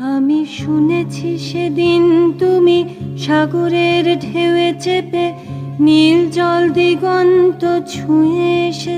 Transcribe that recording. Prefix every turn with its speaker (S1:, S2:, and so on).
S1: আমি শুনেছি সেদিন তুমি সাগরের ঢেউয়ে চেপে নীল জল দিগন্ত ছুঁয়ে এসে